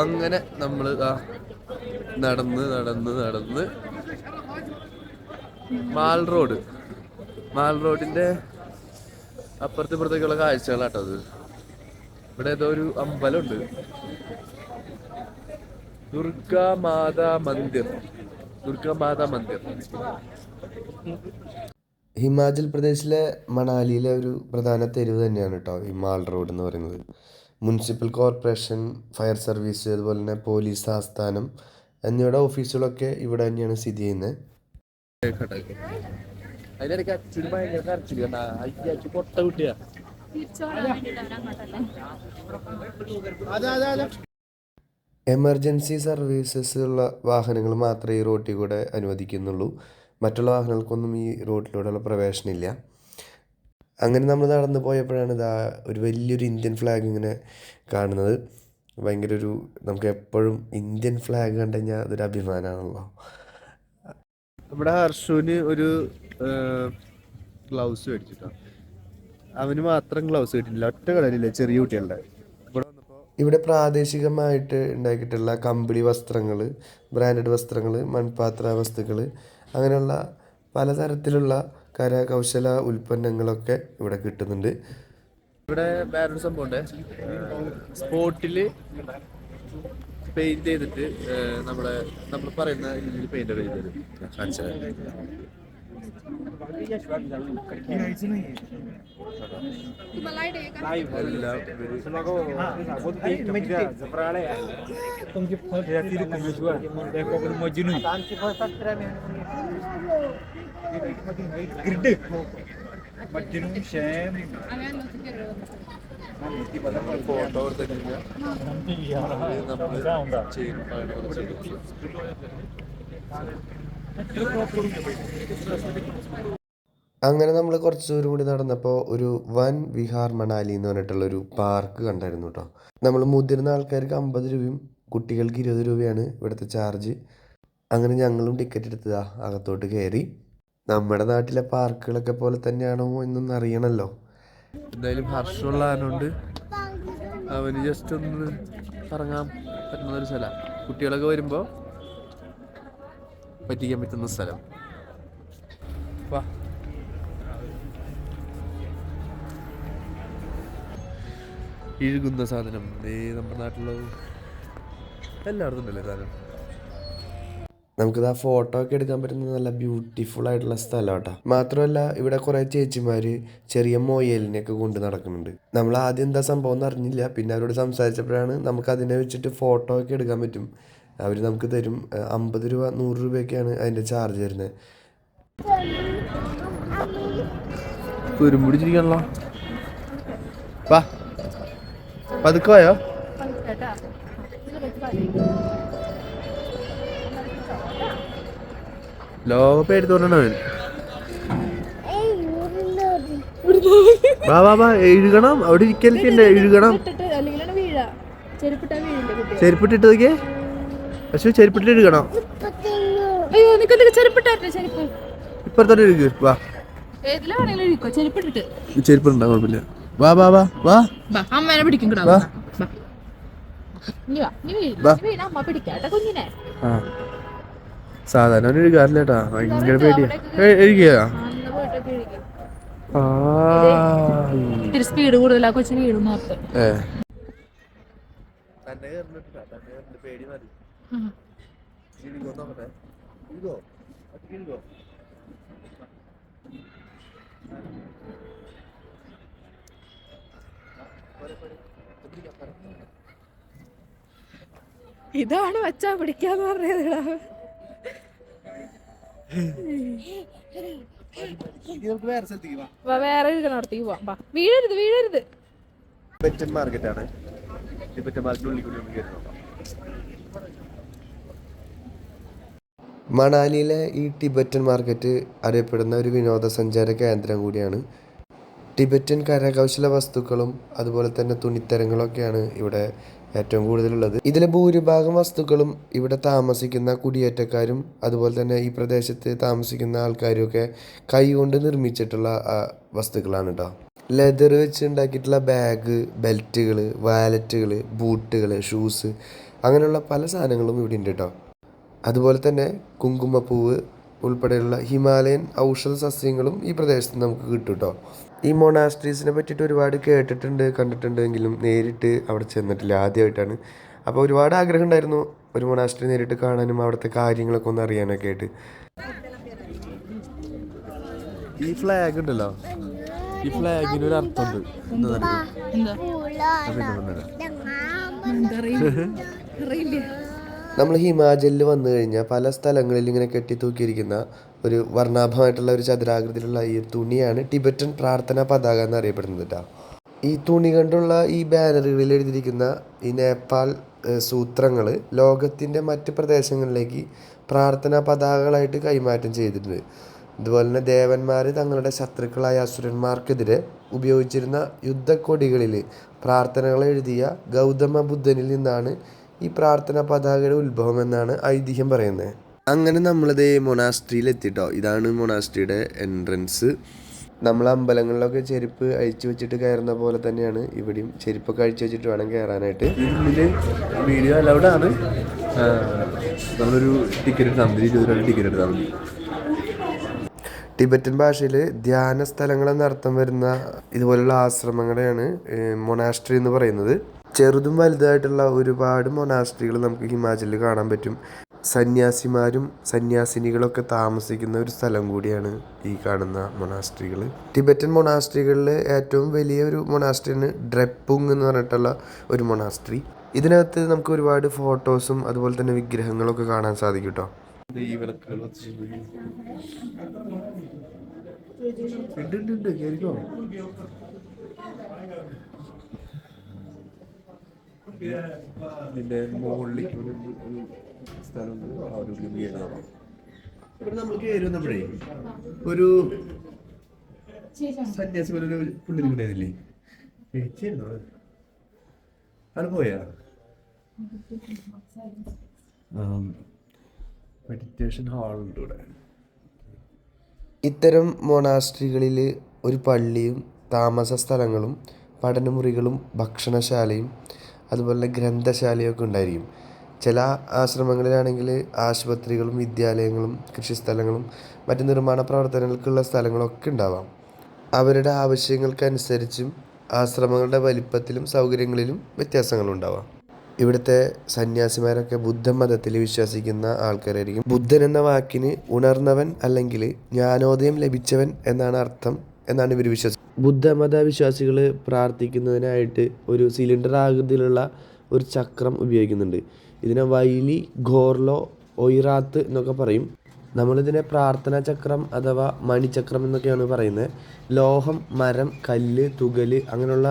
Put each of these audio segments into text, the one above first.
അങ്ങനെ നമ്മൾ നടന്ന് നടന്ന് നടന്ന് മാൽ റോഡ്. മാൽ റോഡിന്റെ അപ്പുറത്ത് ഇപ്പുറത്തേക്കുള്ള കാഴ്ചകളാട്ടോ അത്. ഇവിടെ ഏതോ ഒരു അമ്പലമുണ്ട്. ദുർഗാ മാതാ മന്ദിർ. ദുർഗാ മാതാ മന്ദിർ. ഹിമാചൽ പ്രദേശിലെ മണാലിയിലെ ഒരു പ്രധാന തെരുവ് തന്നെയാണ് കേട്ടോ ഈ മാൾ റോഡ് എന്ന് പറയുന്നത്. മുനിസിപ്പൽ കോർപ്പറേഷൻ ഫയർ സർവീസ് അതുപോലെ തന്നെ പോലീസ് ആസ്ഥാനം എന്നിവയുടെ ഓഫീസുകളൊക്കെ ഇവിടെ തന്നെയാണ് സ്ഥിതി ചെയ്യുന്നത്. അതിനിടയ്ക്ക് അച്ഛന് ഭയങ്കര കരച്ചിൽ കണ്ടാ അയ്യാച്ചു പൊട്ട കുട്ടിയാ. എമർജൻസി സർവീസസ് ഉള്ള വാഹനങ്ങൾ മാത്രമേ ഈ റോട്ടിൽ കൂടെ അനുവദിക്കുന്നുള്ളൂ. മറ്റുള്ള വാഹനങ്ങൾക്കൊന്നും ഈ റോട്ടിലൂടെയുള്ള പ്രവേശനമില്ല. അങ്ങനെ നമ്മൾ നടന്നു പോയപ്പോഴാണ് ഇതാ ഒരു വലിയൊരു ഇന്ത്യൻ ഫ്ലാഗ് ഇങ്ങനെ കാണുന്നത്. ഭയങ്കര ഒരു നമുക്ക് എപ്പോഴും ഇന്ത്യൻ ഫ്ലാഗ് കണ്ടു കഴിഞ്ഞാൽ അതൊരു അഭിമാനമാണല്ലോ നമ്മുടെ ഹർഷുവിന് ഒരു ഗ്ലൗസ് മേടിച്ചിട്ടോ. അവന് മാത്രം ഗ്ലൗസ് കിട്ടിയില്ല ഒറ്റ കടലില്ല ചെറിയ കുട്ടികളുടെ. ഇവിടെ പ്രാദേശികമായിട്ട് ഉണ്ടാക്കിയിട്ടുള്ള കമ്പിളി വസ്ത്രങ്ങൾ ബ്രാൻഡഡ് വസ്ത്രങ്ങൾ മൺപാത്ര വസ്തുക്കൾ അങ്ങനെയുള്ള പലതരത്തിലുള്ള കരകൗശല ഉൽപ്പന്നങ്ങളൊക്കെ ഇവിടെ കിട്ടുന്നുണ്ട്. ഇവിടെ വേറൊരു സംഭവം ഉണ്ട് സ്പോട്ടിൽ പെയിന്റ് ചെയ്തിട്ട് നമ്മളെ നമ്മൾ പറയുന്ന രീതിയിൽ പെയിന്റ് ചെയ്ത് തരും കാണിച്ചു തരാം. എല്ലാം ഇവർ ഫോട്ടോ അങ്ങനെ നമ്മൾ കുറച്ച് ദൂരം കൂടി നടന്നപ്പോൾ ഒരു വൻ വിഹാർ മണാലി എന്ന് പറഞ്ഞിട്ടുള്ള ഒരു പാർക്ക് കണ്ടായിരുന്നു കേട്ടോ നമ്മൾ മുതിർന്ന ആൾക്കാർക്ക് അമ്പത് രൂപയും കുട്ടികൾക്ക് ഇരുപത് രൂപയാണ് ഇവിടുത്തെ ചാർജ് അങ്ങനെ ഞങ്ങളും ടിക്കറ്റ് എടുത്തതാ അകത്തോട്ട് കയറി നമ്മുടെ നാട്ടിലെ പാർക്കുകളൊക്കെ പോലെ തന്നെയാണോ എന്നൊന്നും അറിയണല്ലോ. എന്തായാലും ഹർഷമുള്ള ആനുണ്ട് അവന് ജസ്റ്റ് ഒന്ന് കറങ്ങാൻ പറ്റുന്ന ഒരു സ്ഥലമാണ് കുട്ടികളൊക്കെ വരുമ്പോ പറ്റിക്കാൻ പറ്റുന്ന സ്ഥലം. വാ. ഇഴുകുന്ന സാധനം. ഏ നമ്മുടെ നാട്ടിലുള്ളത് എല്ലായിടത്തും ഉണ്ടല്ലേ സാധനം? നമുക്കിത് ആ ഫോട്ടോ ഒക്കെ എടുക്കാൻ പറ്റുന്ന നല്ല ബ്യൂട്ടിഫുൾ ആയിട്ടുള്ള സ്ഥലം കേട്ടോ. മാത്രമല്ല ഇവിടെ കുറേ ചേച്ചിമാര് ചെറിയ മൊയലിനെയൊക്കെ കൊണ്ട് നടക്കുന്നുണ്ട്. നമ്മൾ ആദ്യം എന്താ സംഭവം എന്ന് അറിഞ്ഞില്ല. പിന്നെ അവരോട് സംസാരിച്ചപ്പോഴാണ് നമുക്ക് അതിനെ വെച്ചിട്ട് ഫോട്ടോ ഒക്കെ എടുക്കാൻ പറ്റും. അവർ നമുക്ക് തരും അമ്പത് രൂപ നൂറ് രൂപയൊക്കെയാണ് അതിന്റെ ചാർജ് വരുന്നത് കുരുമുടിച്ചിരിക്കണല്ലോ. വാ. പതുക്കെ പോയോ ലോക പേര് തോന്നണവൻ വാ വാ വാ എഴുകണം. അവിടെ ഇരിക്കലിട്ടുണ്ട് എഴുകണം. ഇട്ടിട്ട് പക്ഷെ ചെരുപ്പിട്ടിട്ട് അയ്യോ നിനക്ക് നിക്ക് ചെരുപ്പിട്ടാട്ടെ ചെരുപ്പ്? ഇപ്പുറത്തോട്ട് ഇരിക്കു വാ. ഇരിക്കോ ചെരുപ്പിട്ടിട്ട്. ഈ ചെരുപ്പുണ്ടാ കുഴപ്പമില്ല. വാ വാ വാ വാ. അമ്മേനെ പിടിക്കും കൂടാ സാധാരണ ഭയങ്കര പേടിയാ. സ്പീഡ് തന്നെ നോർത്ത് ഏ ഇതാണ് വച്ചാ പിടിക്കാന്ന് പറഞ്ഞത് വേറെ ഇരിക്കണോടത്തേക്ക് പോവാം. വീഴരുത് വീഴരുത്. മാർക്കറ്റാണ് മാർക്കറ്റിനുള്ളിൽ കൂടി നോക്കാം. മണാലിയിലെ ഈ ടിബറ്റൻ മാർക്കറ്റ് അറിയപ്പെടുന്ന ഒരു വിനോദസഞ്ചാര കേന്ദ്രം കൂടിയാണ്. ടിബറ്റൻ കരകൗശല വസ്തുക്കളും അതുപോലെ തന്നെ തുണിത്തരങ്ങളൊക്കെയാണ് ഇവിടെ ഏറ്റവും കൂടുതലുള്ളത്. ഇതിലെ ഭൂരിഭാഗം വസ്തുക്കളും ഇവിടെ താമസിക്കുന്ന കുടിയേറ്റക്കാരും അതുപോലെ തന്നെ ഈ പ്രദേശത്ത് താമസിക്കുന്ന ആൾക്കാരും ഒക്കെ കൈകൊണ്ട് നിർമ്മിച്ചിട്ടുള്ള വസ്തുക്കളാണ് കേട്ടോ ലെതർ വെച്ച് ഉണ്ടാക്കിയിട്ടുള്ള ബാഗ് ബെൽറ്റുകൾ വാലറ്റുകൾ ബൂട്ടുകൾ ഷൂസ് അങ്ങനെയുള്ള പല സാധനങ്ങളും ഇവിടെ ഉണ്ട് കേട്ടോ അതുപോലെ തന്നെ കുങ്കുമപ്പൂവ് ഉൾപ്പെടെയുള്ള ഹിമാലയൻ ഔഷധ സസ്യങ്ങളും ഈ പ്രദേശത്ത് നമുക്ക് കിട്ടും കേട്ടോ ഈ മൊണാസ്ട്രീസിനെ പറ്റിയിട്ട് ഒരുപാട് കേട്ടിട്ടുണ്ട് കണ്ടിട്ടുണ്ടെങ്കിലും നേരിട്ട് അവിടെ ചെന്നിട്ടില്ല ആദ്യമായിട്ടാണ്. അപ്പോൾ ഒരുപാട് ആഗ്രഹം ഉണ്ടായിരുന്നു ഒരു മൊണാസ്ട്രി നേരിട്ട് കാണാനും അവിടുത്തെ കാര്യങ്ങളൊക്കെ ഒന്ന് അറിയാനൊക്കെ ആയിട്ട്. ഈ ഫ്ലാഗ് ഉണ്ടല്ലോ. ഈ ഫ്ലാഗിന് ഒരു അർത്ഥമുണ്ട്. എന്താ? എന്താ? അറിയില്ല. നമ്മൾ ഹിമാചലിൽ വന്നു കഴിഞ്ഞാൽ പല സ്ഥലങ്ങളിൽ ഇങ്ങനെ കെട്ടി തൂക്കിയിരിക്കുന്ന ഒരു വർണാഭമായിട്ടുള്ള ഒരു ചതുരാകൃതിയിലുള്ള ഈ തുണിയാണ് ടിബറ്റൻ പ്രാർത്ഥനാ പതാക എന്നറിയപ്പെടുന്നത് കേട്ടോ ഈ തുണി കൊണ്ടുള്ള ഈ ബാനറുകളിൽ എഴുതിയിരിക്കുന്ന ഈ നേപ്പാൾ സൂത്രങ്ങൾ ലോകത്തിന്റെ മറ്റ് പ്രദേശങ്ങളിലേക്ക് പ്രാർത്ഥനാ പതാകകളായിട്ട് കൈമാറ്റം ചെയ്തിട്ടുണ്ട്. അതുപോലെ തന്നെ ദേവന്മാർ തങ്ങളുടെ ശത്രുക്കളായ അസുരന്മാർക്കെതിരെ ഉപയോഗിച്ചിരുന്ന യുദ്ധക്കൊടികളിൽ പ്രാർത്ഥനകൾ എഴുതിയ ഗൗതമ ബുദ്ധനിൽ നിന്നാണ് ഈ പ്രാർത്ഥന പതാകയുടെ ഉത്ഭവം എന്നാണ് ഐതിഹ്യം പറയുന്നത്. അങ്ങനെ നമ്മളിത് മൊണാസ്ട്രിയിൽ എത്തിട്ടോ. ഇതാണ് മൊണാസ്ട്രിയുടെ എൻട്രൻസ് നമ്മൾ അമ്പലങ്ങളിലൊക്കെ ചെരുപ്പ് അഴിച്ചു വെച്ചിട്ട് കയറുന്ന പോലെ തന്നെയാണ് ഇവിടെയും ചെരുപ്പൊക്കെ അഴിച്ചു വെച്ചിട്ട് വേണം കയറാനായിട്ട്. വീഡിയോ അലൗഡ് ആണ്. നമ്മളൊരു ടിക്കറ്റ് എടുത്താൽ മതി. ഇരുപത് രൂപ ടിക്കറ്റ് എടുത്താൽ മതി. ടിബറ്റൻ ഭാഷയിൽ ധ്യാന സ്ഥലങ്ങൾ എന്നർത്ഥം വരുന്ന ഇതുപോലുള്ള ആശ്രമങ്ങളെയാണ് മൊണാസ്ട്രി എന്ന് പറയുന്നത്. ചെറുതും വലുതായിട്ടുള്ള ഒരുപാട് മൊണാസ്ട്രികൾ നമുക്ക് ഹിമാചലിൽ കാണാൻ പറ്റും. സന്യാസിമാരും സന്യാസിനികളൊക്കെ താമസിക്കുന്ന ഒരു സ്ഥലം കൂടിയാണ് ഈ കാണുന്ന മൊണാസ്ട്രികൾ ടിബറ്റൻ മൊണാസ്ട്രികളിൽ ഏറ്റവും വലിയ ഒരു മൊണാസ്ട്രിയാണ് ഡ്രെപ്പുങ് എന്ന് പറഞ്ഞിട്ടുള്ള ഒരു മൊണാസ്ട്രി ഇതിനകത്ത് നമുക്ക് ഒരുപാട് ഫോട്ടോസും അതുപോലെ തന്നെ വിഗ്രഹങ്ങളൊക്കെ കാണാൻ സാധിക്കും കേട്ടോ. ഈ ഉണ്ട് ഇതിന്റെ മുകളിലേക്ക് ഒരു സ്ഥലമുണ്ട്. ആ ഒരു ഗംഭീരത ഇവിടെ നമ്മൾ കയറി വന്നപ്പോഴേ ഒരു സന്യാസി പോലെ പുള്ളി ഉണ്ടായിരുന്നില്ലേ? കഴിച്ചിരുന്നോ അത് പോയാ? മെഡിറ്റേഷൻ ഇത്തരം മൊണാസ്ട്രികളിൽ ഒരു പള്ളിയും താമസ സ്ഥലങ്ങളും പഠനമുറികളും ഭക്ഷണശാലയും അതുപോലെ ഗ്രന്ഥശാലയൊക്കെ ഉണ്ടായിരിക്കും. ചില ആശ്രമങ്ങളിലാണെങ്കിൽ ആശുപത്രികളും വിദ്യാലയങ്ങളും കൃഷിസ്ഥലങ്ങളും മറ്റ് നിർമ്മാണ പ്രവർത്തനങ്ങൾക്കുള്ള സ്ഥലങ്ങളൊക്കെ ഉണ്ടാവാം. അവരുടെ ആവശ്യങ്ങൾക്കനുസരിച്ചും ആശ്രമങ്ങളുടെ വലിപ്പത്തിലും സൗകര്യങ്ങളിലും വ്യത്യാസങ്ങളുണ്ടാവാം. ഇവിടുത്തെ സന്യാസിമാരൊക്കെ ബുദ്ധമതത്തിൽ വിശ്വസിക്കുന്ന ആൾക്കാരായിരിക്കും. ബുദ്ധൻ എന്ന വാക്കിന് ഉണർന്നവൻ അല്ലെങ്കിൽ ജ്ഞാനോദയം ലഭിച്ചവൻ എന്നാണ് അർത്ഥം എന്നാണ് ഇവർ വിശ്വസിക്കുന്നത് ബുദ്ധമത വിശ്വാസികൾ പ്രാർത്ഥിക്കുന്നതിനായിട്ട് ഒരു സിലിണ്ടർ ആകൃതിയിലുള്ള ഒരു ചക്രം ഉപയോഗിക്കുന്നുണ്ട്. ഇതിനെ വൈലി ഘോർലോ ഒയിറാത്ത് എന്നൊക്കെ പറയും. നമ്മളിതിനെ പ്രാർത്ഥനാ ചക്രം അഥവാ മണിചക്രം എന്നൊക്കെയാണ് പറയുന്നത്. ലോഹം മരം കല്ല് തുകൽ അങ്ങനെയുള്ള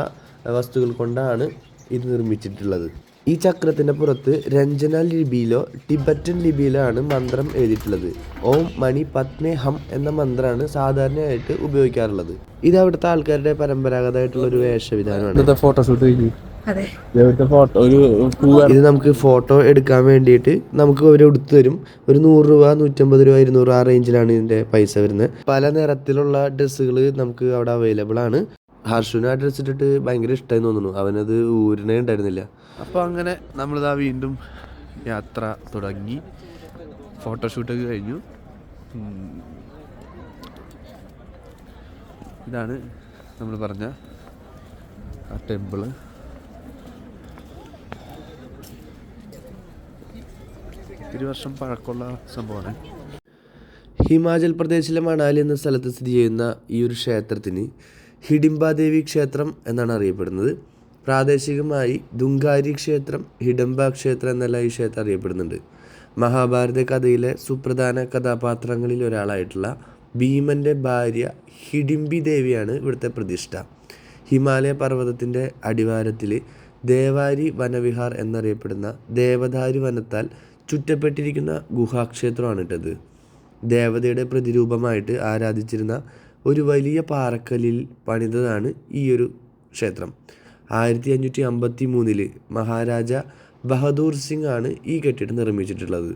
വസ്തുക്കൾ കൊണ്ടാണ് ഇത് നിർമ്മിച്ചിട്ടുള്ളത്. ഈ ചക്രത്തിന്റെ പുറത്ത് രഞ്ജന ലിപിയിലോ ടിബറ്റൻ ലിപിയിലോ ആണ് മന്ത്രം എഴുതിയിട്ടുള്ളത്. ഓം മണി പത്മേ ഹം എന്ന മന്ത്രമാണ് സാധാരണയായിട്ട് ഉപയോഗിക്കാറുള്ളത്. ഇത് അവിടുത്തെ ആൾക്കാരുടെ പരമ്പരാഗതമായിട്ടുള്ള ഒരു വേഷവിധാനമാണ്. ഫോട്ടോഷൂട്ട് കഴിഞ്ഞു. ഇത് നമുക്ക് ഫോട്ടോ എടുക്കാൻ വേണ്ടിയിട്ട് നമുക്ക് അവർ എടുത്തു തരും. ഒരു നൂറ് രൂപ നൂറ്റമ്പത് രൂപ ഇരുന്നൂറ് ആ റേഞ്ചിലാണ് ഇതിന്റെ പൈസ വരുന്നത്. പല നിറത്തിലുള്ള ഡ്രസ്സുകൾ നമുക്ക് അവിടെ അവൈലബിൾ ആണ്. ഹർഷുവിന് ആ ഡ്രസ്സ് ഇട്ടിട്ട് ഭയങ്കര ഇഷ്ടമായി തോന്നുന്നു. അവനത് ഊരിനെ ഉണ്ടായിരുന്നില്ല. അപ്പോൾ അങ്ങനെ നമ്മളിതാ വീണ്ടും യാത്ര തുടങ്ങി. ഫോട്ടോഷൂട്ടൊക്കെ കഴിഞ്ഞു. ഇതാണ് നമ്മൾ പറഞ്ഞ ആ ടെമ്പിൾ. ഒരു വർഷം പഴക്കമുള്ള സംഭവമാണ്. ഹിമാചൽ പ്രദേശിലെ മണാലി എന്ന സ്ഥലത്ത് സ്ഥിതി ചെയ്യുന്ന ഈ ഒരു ക്ഷേത്രത്തിന് ഹിഡിംബാദേവി ക്ഷേത്രം എന്നാണ് അറിയപ്പെടുന്നത്. പ്രാദേശികമായി ദുങ്കാരി ക്ഷേത്രം ഹിഡംബ ക്ഷേത്രം എന്നെല്ലാം ഈ ക്ഷേത്രം അറിയപ്പെടുന്നുണ്ട്. മഹാഭാരത കഥയിലെ സുപ്രധാന കഥാപാത്രങ്ങളിൽ ഒരാളായിട്ടുള്ള ഭീമന്റെ ഭാര്യ ഹിഡിംബി ദേവിയാണ് ഇവിടുത്തെ പ്രതിഷ്ഠ. ഹിമാലയ പർവതത്തിന്റെ അടിവാരത്തിൽ ദേവാരി വനവിഹാർ എന്നറിയപ്പെടുന്ന ദേവദാരി വനത്താൽ ചുറ്റപ്പെട്ടിരിക്കുന്ന ഗുഹാക്ഷേത്രമാണ് ഇട്ടത്. ദേവതയുടെ പ്രതിരൂപമായിട്ട് ആരാധിച്ചിരുന്ന ഒരു വലിയ പാറക്കല്ലിൽ പണിതതാണ് ഈ ഒരു ക്ഷേത്രം. ആയിരത്തി അഞ്ഞൂറ്റി അമ്പത്തി മൂന്നിൽ മഹാരാജ ബഹദൂർ സിംഗ് ആണ് ഈ കെട്ടിടം നിർമ്മിച്ചിട്ടുള്ളത്.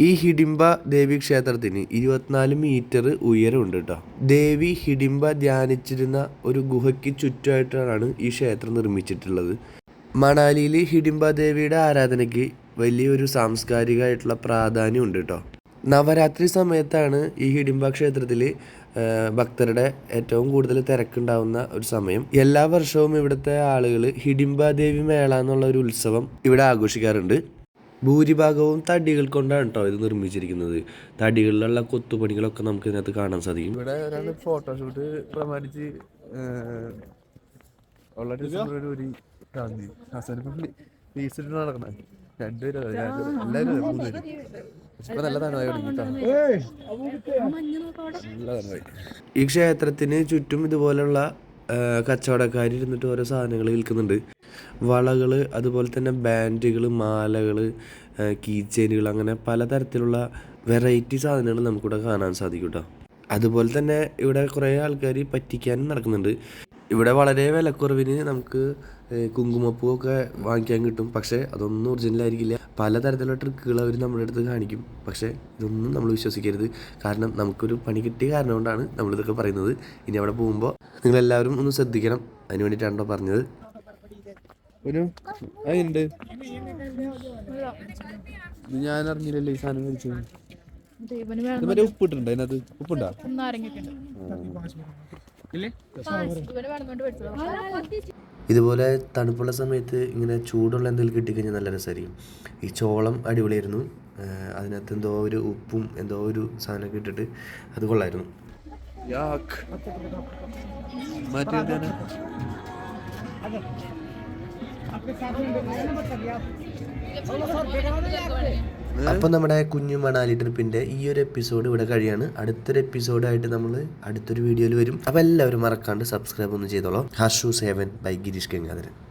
ഈ ഹിഡിംബ ദേവി ക്ഷേത്രത്തിന് ഇരുപത്തിനാല് മീറ്റർ ഉയരമുണ്ട് കേട്ടോ ദേവി ഹിഡിംബ ധ്യാനിച്ചിരുന്ന ഒരു ഗുഹയ്ക്ക് ചുറ്റുമായിട്ടാണ് ഈ ക്ഷേത്രം നിർമ്മിച്ചിട്ടുള്ളത്. മണാലിയിൽ ഹിഡിംബ ദേവിയുടെ ആരാധനയ്ക്ക് വലിയൊരു സാംസ്കാരികമായിട്ടുള്ള പ്രാധാന്യം ഉണ്ട് കേട്ടോ നവരാത്രി സമയത്താണ് ഈ ഹിഡിംബ ക്ഷേത്രത്തിൽ ഭക്തരുടെ ഏറ്റവും കൂടുതൽ തിരക്കുണ്ടാവുന്ന ഒരു സമയം. എല്ലാ വർഷവും ഇവിടുത്തെ ആളുകൾ ഹിഡിംബ ദേവി മേള എന്നുള്ള ഒരു ഉത്സവം ഇവിടെ ആഘോഷിക്കാറുണ്ട്. ഭൂരിഭാഗവും തടികൾ കൊണ്ടാണ് കേട്ടോ ഇത് നിർമ്മിച്ചിരിക്കുന്നത്. തടികളിലുള്ള കൊത്തുപണികളൊക്കെ നമുക്ക് ഇതിനകത്ത് കാണാൻ സാധിക്കും. ഇവിടെ ഒരാൾ ഫോട്ടോഷൂട്ട് പ്രമാണിച്ച് ഒരു ഗാന്ധി ഇട്ട് നടക്കണേ. രണ്ടുപേരും രണ്ടുപേരും. എല്ലാവരും ഈ ക്ഷേത്രത്തിന് ചുറ്റും ഇതുപോലുള്ള കച്ചവടക്കാർ ഇരുന്നിട്ട് ഓരോ സാധനങ്ങൾ വിൽക്കുന്നുണ്ട്. വളകൾ അതുപോലെ തന്നെ ബാൻഡുകൾ മാലകൾ കീ ചെയിനുകൾ അങ്ങനെ പലതരത്തിലുള്ള വെറൈറ്റി സാധനങ്ങൾ നമുക്കിവിടെ കാണാൻ സാധിക്കും കേട്ടോ. അതുപോലെ തന്നെ ഇവിടെ കുറേ ആൾക്കാർ പറ്റിക്കാനും നടക്കുന്നുണ്ട്. ഇവിടെ വളരെ വിലക്കുറവിന് നമുക്ക് കുങ്കുമപ്പൂ കുങ്കുമപ്പൂവൊക്കെ വാങ്ങിക്കാൻ കിട്ടും. പക്ഷേ അതൊന്നും ഒറിജിനൽ ആയിരിക്കില്ല. പലതരത്തിലുള്ള ട്രിക്കുകൾ അവർ നമ്മുടെ അടുത്ത് കാണിക്കും. പക്ഷേ ഇതൊന്നും നമ്മൾ വിശ്വസിക്കരുത്. കാരണം നമുക്കൊരു പണി കിട്ടിയ കാരണം കൊണ്ടാണ് നമ്മളിതൊക്കെ പറയുന്നത്. ഇനി അവിടെ പോകുമ്പോൾ നിങ്ങളെല്ലാവരും ഒന്ന് ശ്രദ്ധിക്കണം. അതിന് വേണ്ടിയിട്ടാണല്ലോ പറഞ്ഞത്. ഒരു അതുണ്ട് ഞാൻ അറിഞ്ഞില്ലല്ലോ ഈ സാധനം മേടിച്ചു മറ്റേ ഉപ്പിട്ടുണ്ട് അതിനകത്ത്. ഉപ്പുണ്ടോ ഇതുപോലെ തണുപ്പുള്ള സമയത്ത് ഇങ്ങനെ ചൂടുള്ള എന്തെങ്കിലും കിട്ടിക്കഴിഞ്ഞാൽ നല്ല രസമായിരിക്കും. ഈ ചോളം അടിപൊളിയായിരുന്നു. അതിനകത്ത് എന്തോ ഒരു ഉപ്പും എന്തോ ഒരു സാധനമൊക്കെ ഇട്ടിട്ട് അത് കൊള്ളായിരുന്നു. മാറ്റി ഞാൻ അപ്പോൾ നമ്മുടെ കുഞ്ഞു മണാലി ട്രിപ്പിന്റെ ഈ ഒരു എപ്പിസോഡ് ഇവിടെ കഴിയാണ്. അടുത്തൊരു എപ്പിസോഡായിട്ട് നമ്മൾ അടുത്തൊരു വീഡിയോയിൽ വരും. അപ്പോൾ എല്ലാവരും മറക്കാണ്ട് സബ്സ്ക്രൈബ് ഒന്ന് ചെയ്തോളാം. Harshu seven by Girish Gangadharan.